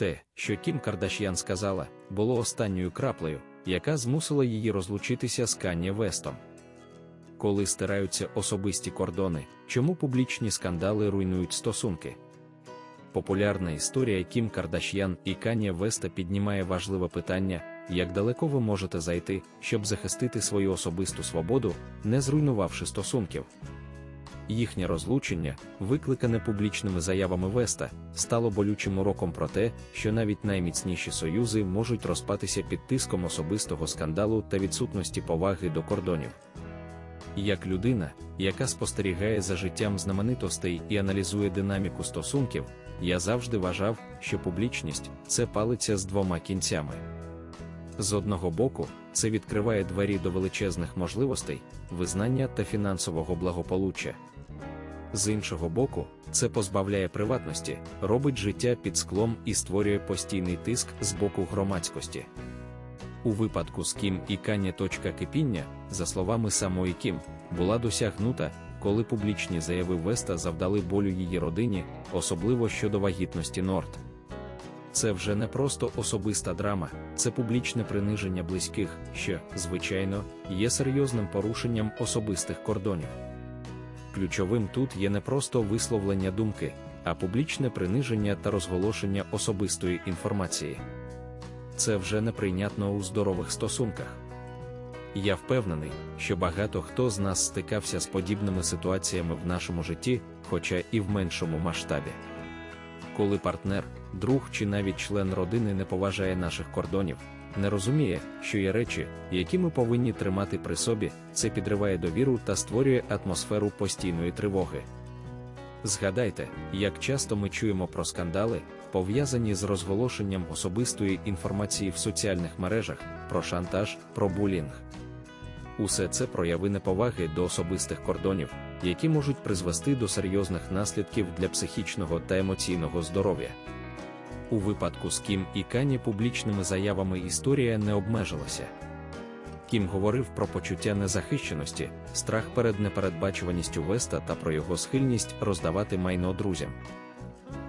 Те, що Кім Кардаш'ян сказала, було останньою краплею, яка змусила її розлучитися з Кан'є Вестом. Коли стираються особисті кордони, чому публічні скандали руйнують стосунки? Популярна історія Кім Кардаш'ян і Кан'є Веста піднімає важливе питання, як далеко ви можете зайти, щоб захистити свою особисту свободу, не зруйнувавши стосунків. Їхнє розлучення, викликане публічними заявами Веста, стало болючим уроком про те, що навіть найміцніші союзи можуть розпатися під тиском особистого скандалу та відсутності поваги до кордонів. Як людина, яка спостерігає за життям знаменитостей і аналізує динаміку стосунків, я завжди вважав, що публічність це палиця з двома кінцями. З одного боку, це відкриває двері до величезних можливостей, визнання та фінансового благополуччя. З іншого боку, це позбавляє приватності, робить життя під склом і створює постійний тиск з боку громадськості. У випадку з Кім і Кані точка кипіння, за словами самої Кім, була досягнута, коли публічні заяви Веста завдали болю її родині, особливо щодо вагітності Норт. Це вже не просто особиста драма, це публічне приниження близьких, що, звичайно, є серйозним порушенням особистих кордонів. Ключовим тут є не просто висловлення думки, а публічне приниження та розголошення особистої інформації. Це вже неприйнятно у здорових стосунках. Я впевнений, що багато хто з нас стикався з подібними ситуаціями в нашому житті, хоча і в меншому масштабі. Коли партнер, друг чи навіть член родини не поважає наших кордонів, не розуміє, що є речі, які ми повинні тримати при собі, це підриває довіру та створює атмосферу постійної тривоги. Згадайте, як часто ми чуємо про скандали, пов'язані з розголошенням особистої інформації в соціальних мережах, про шантаж, про булінг. Усе це прояви неповаги до особистих кордонів, які можуть призвести до серйозних наслідків для психічного та емоційного здоров'я. У випадку з Кім і Кані публічними заявами історія не обмежилася. Кім говорив про почуття незахищеності, страх перед непередбачуваністю Веста та про його схильність роздавати майно друзям.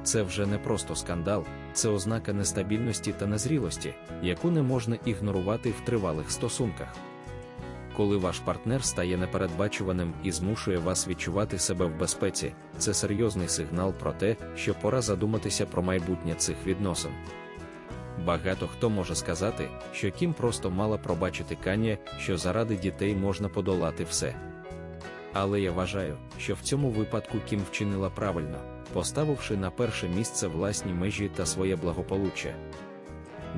Це вже не просто скандал, це ознака нестабільності та незрілості, яку не можна ігнорувати в тривалих стосунках. Коли ваш партнер стає непередбачуваним і змушує вас відчувати себе в безпеці, це серйозний сигнал про те, що пора задуматися про майбутнє цих відносин. Багато хто може сказати, що Кім просто мала пробачити Канє, що заради дітей можна подолати все. Але я вважаю, що в цьому випадку Кім вчинила правильно, поставивши на перше місце власні межі та своє благополуччя.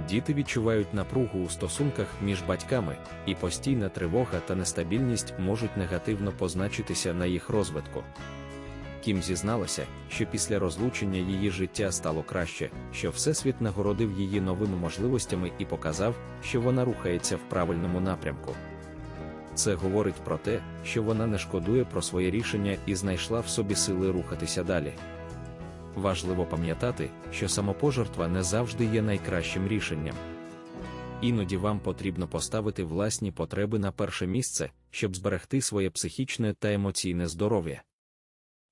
Діти відчувають напругу у стосунках між батьками, і постійна тривога та нестабільність можуть негативно позначитися на їх розвитку. Кім зізналася, що після розлучення її життя стало краще, що Всесвіт нагородив її новими можливостями і показав, що вона рухається в правильному напрямку. Це говорить про те, що вона не шкодує про своє рішення і знайшла в собі сили рухатися далі. Важливо пам'ятати, що самопожертва не завжди є найкращим рішенням. Іноді вам потрібно поставити власні потреби на перше місце, щоб зберегти своє психічне та емоційне здоров'я.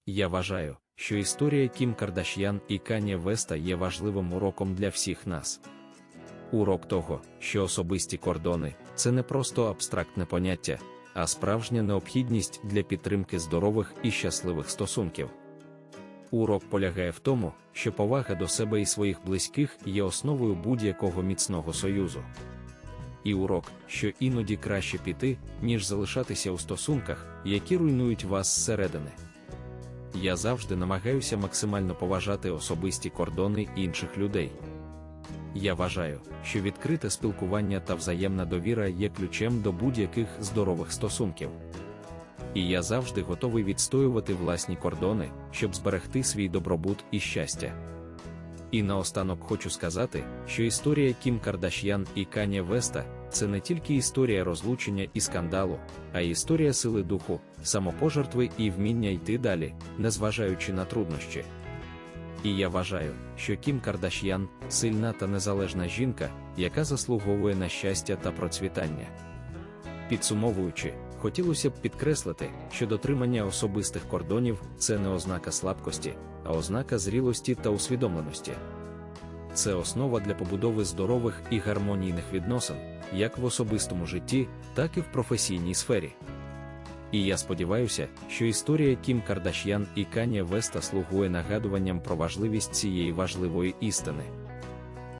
Я вважаю, що історія Кім Кардаш'ян і Канє Веста є важливим уроком для всіх нас. Урок того, що особисті кордони це не просто абстрактне поняття, а справжня необхідність для підтримки здорових і щасливих стосунків. Урок полягає в тому, що повага до себе і своїх близьких є основою будь-якого міцного союзу. І урок, що іноді краще піти, ніж залишатися у стосунках, які руйнують вас зсередини. Я завжди намагаюся максимально поважати особисті кордони інших людей. Я вважаю, що відкрите спілкування та взаємна довіра є ключем до будь-яких здорових стосунків. І я завжди готовий відстоювати власні кордони, щоб зберегти свій добробут і щастя. І наостанок хочу сказати, що історія Кім Кардаш'ян і Каня Веста це не тільки історія розлучення і скандалу, а й історія сили духу, самопожертви і вміння йти далі, незважаючи на труднощі. І я вважаю, що Кім Кардаш'ян сильна та незалежна жінка, яка заслуговує на щастя та процвітання. Підсумовуючи, хотілося б підкреслити, що дотримання особистих кордонів це не ознака слабкості, а ознака зрілості та усвідомленості. це основа для побудови здорових і гармонійних відносин, як в особистому житті, так і в професійній сфері. І я сподіваюся, що історія Кім Кардаш'ян і Канє Веста слугує нагадуванням про важливість цієї важливої істини.